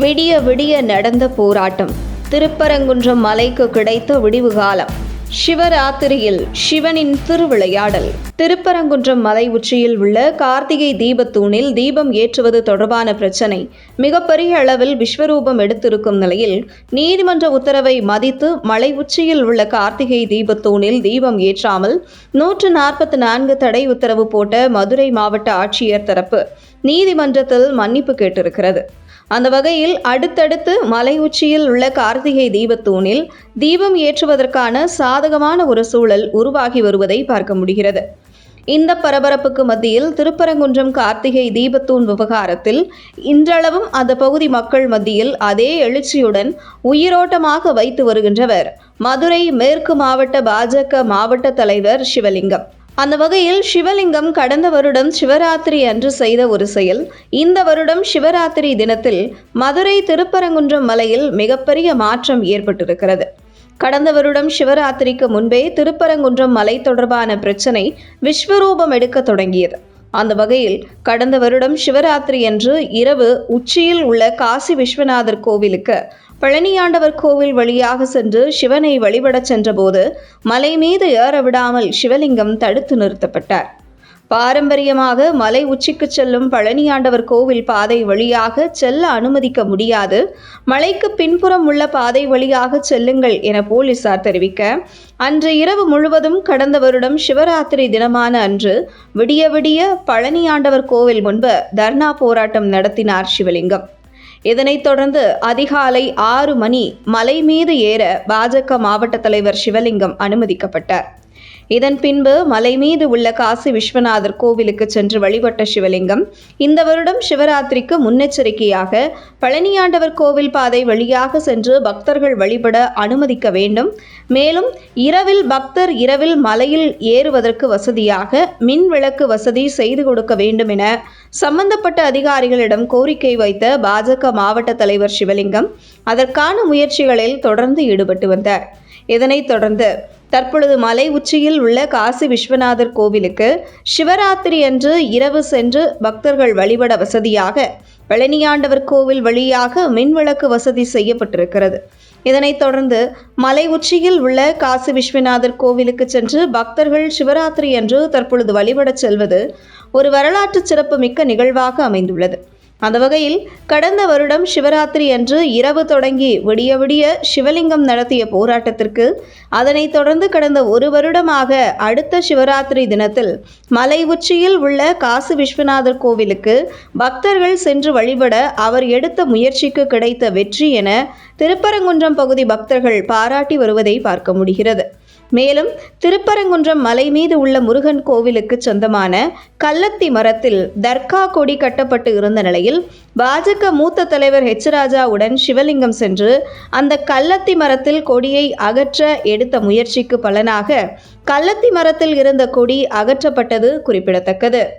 விடிய விடிய நடந்த போராட்டம். திருப்பரங்குன்றம் மலைக்கு கிடைத்த விடிவு காலம் சிவராத்திரியில் சிவனின் திருவிளையாடல். திருப்பரங்குன்றம் மலை உச்சியில் உள்ள கார்த்திகை தீபத்தூணில் தீபம் ஏற்றுவது தொடர்பான பிரச்சனை. மிகப்பெரிய அளவில் விஸ்வரூபம் எடுத்திருக்கும் நிலையில் நீதிமன்ற உத்தரவை மதித்து மலை உச்சியில் உள்ள கார்த்திகை தீபத்தூணில் தீபம் ஏற்றாமல் நூற்று நாற்பத்தி நான்கு தடை உத்தரவு போட்ட மதுரை மாவட்ட ஆட்சியர் தரப்பு நீதிமன்றத்தில் மன்னிப்பு கேட்டிருக்கிறது. அந்த வகையில் அடுத்தடுத்து மலை உச்சியில் உள்ள கார்த்திகை தீபத்தூணில் தீபம் ஏற்றுவதற்கான சாதகமான ஒரு சூழல் உருவாகி வருவதை பார்க்க முடிகிறது. இந்த பரபரப்புக்கு மத்தியில் திருப்பரங்குன்றம் கார்த்திகை தீபத்தூண் விவகாரத்தில் இன்றளவும் அந்த பகுதி மக்கள் மத்தியில் அதே எழுச்சியுடன் உயிரோட்டமாக வைத்து வருகின்றவர் மதுரை மேற்கு மாவட்ட பாஜக மாவட்ட தலைவர் சிவலிங்கம். அந்த வகையில் சிவலிங்கம் கடந்த வருடம் சிவராத்திரி அன்று செய்த ஒரு செயல். இந்த வருடம் சிவராத்திரி தினத்தில் மதுரை திருப்பரங்குன்றம் மலையில் மிகப்பெரிய மாற்றம் ஏற்பட்டிருக்கிறது. கடந்த வருடம் சிவராத்திரிக்கு முன்பே திருப்பரங்குன்றம் மலை தொடர்பான பிரச்சனை விஸ்வரூபம் எடுக்க தொடங்கியது. அந்த வகையில் கடந்த வருடம் சிவராத்திரி அன்று இரவு உச்சியில் உள்ள காசி விஸ்வநாதர் கோவிலுக்கு பழனியாண்டவர் கோவில் வழியாக சென்று சிவனை வழிபடச் சென்றபோது மலை மீது ஏற விடாமல் சிவலிங்கம் தடுத்து நிறுத்தப்பட்டார். பாரம்பரியமாக மலை உச்சிக்கு செல்லும் பழனியாண்டவர் கோவில் பாதை வழியாக செல்ல அனுமதிக்க முடியாது. மலைக்கு பின்புறம் உள்ள பாதை வழியாக செல்லுங்கள் என போலீசார் தெரிவிக்க அன்று இரவு முழுவதும் கடந்த வருடம் சிவராத்திரி தினமான அன்று விடிய விடிய பழனியாண்டவர் கோவில் முன்பு தர்ணா போராட்டம் நடத்தினார் சிவலிங்கம். இதனைத் தொடர்ந்து அதிகாலை ஆறு மணி மலை மீது ஏற பாஜக மாவட்ட தலைவர் சிவலிங்கம் அனுமதிக்கப்பட்டார். இதன் பின்பு மலை மீது உள்ள காசி விஸ்வநாதர் கோவிலுக்கு சென்று வழிபட்ட சிவலிங்கம் இந்த வருடம் சிவராத்திரிக்கு முன்னெச்சரிக்கையாக பழனியாண்டவர் கோவில் பாதை வழியாக சென்று பக்தர்கள் வழிபட அனுமதிக்க வேண்டும். மேலும் இரவில் பக்தர் இரவில் மலையில் ஏறுவதற்கு வசதியாக மின் விளக்கு வசதி செய்து கொடுக்க வேண்டும் என சம்பந்தப்பட்ட அதிகாரிகளிடம் கோரிக்கை வைத்த பாஜக மாவட்ட தலைவர் சிவலிங்கம் அதற்கான முயற்சிகளில் தொடர்ந்து ஈடுபட்டு வந்தார். இதனைத் தொடர்ந்து தற்பொழுது மலை உச்சியில் உள்ள காசி விஸ்வநாதர் கோவிலுக்கு சிவராத்திரி அன்று இரவு சென்று பக்தர்கள் வழிபட வசதியாக பழனியாண்டவர் கோவில் வழியாக மின்விளக்கு வசதி செய்யப்பட்டிருக்கிறது. இதனைத் தொடர்ந்து மலை உச்சியில் உள்ள காசி விஸ்வநாதர் கோவிலுக்கு சென்று பக்தர்கள் சிவராத்திரி அன்று தற்பொழுது வழிபடச் செல்வது ஒரு வரலாற்று சிறப்பு மிக்க நிகழ்வாக அமைந்துள்ளது. அந்த வகையில் கடந்த வருடம் சிவராத்திரி அன்று இரவு தொடங்கி விடிய விடிய சிவலிங்கம் நடத்திய போராட்டத்திற்கு அதனைத் தொடர்ந்து கடந்த ஒரு வருடமாக அடுத்த சிவராத்திரி தினத்தில் மலை உச்சியில் உள்ள காசி விஸ்வநாதர் கோவிலுக்கு பக்தர்கள் சென்று வழிபட அவர் எடுத்த முயற்சிக்கு கிடைத்த வெற்றி என திருப்பரங்குன்றம் பகுதி பக்தர்கள் பாராட்டி வருவதை பார்க்க முடிகிறது. மேலும் திருப்பரங்குன்றம் மலை மீது உள்ள முருகன் கோவிலுக்கு சொந்தமான கள்ளத்தி மரத்தில் தர்கா கொடி கட்டப்பட்டு இருந்த நிலையில் பாஜக மூத்த தலைவர் ஹெச் ராஜாவுடன் சிவலிங்கம் சென்று அந்த கள்ளத்தி மரத்தில் கொடியை அகற்ற எடுத்த முயற்சிக்கு பலனாக கள்ளத்தி மரத்தில் இருந்த கொடி அகற்றப்பட்டது குறிப்பிடத்தக்கது.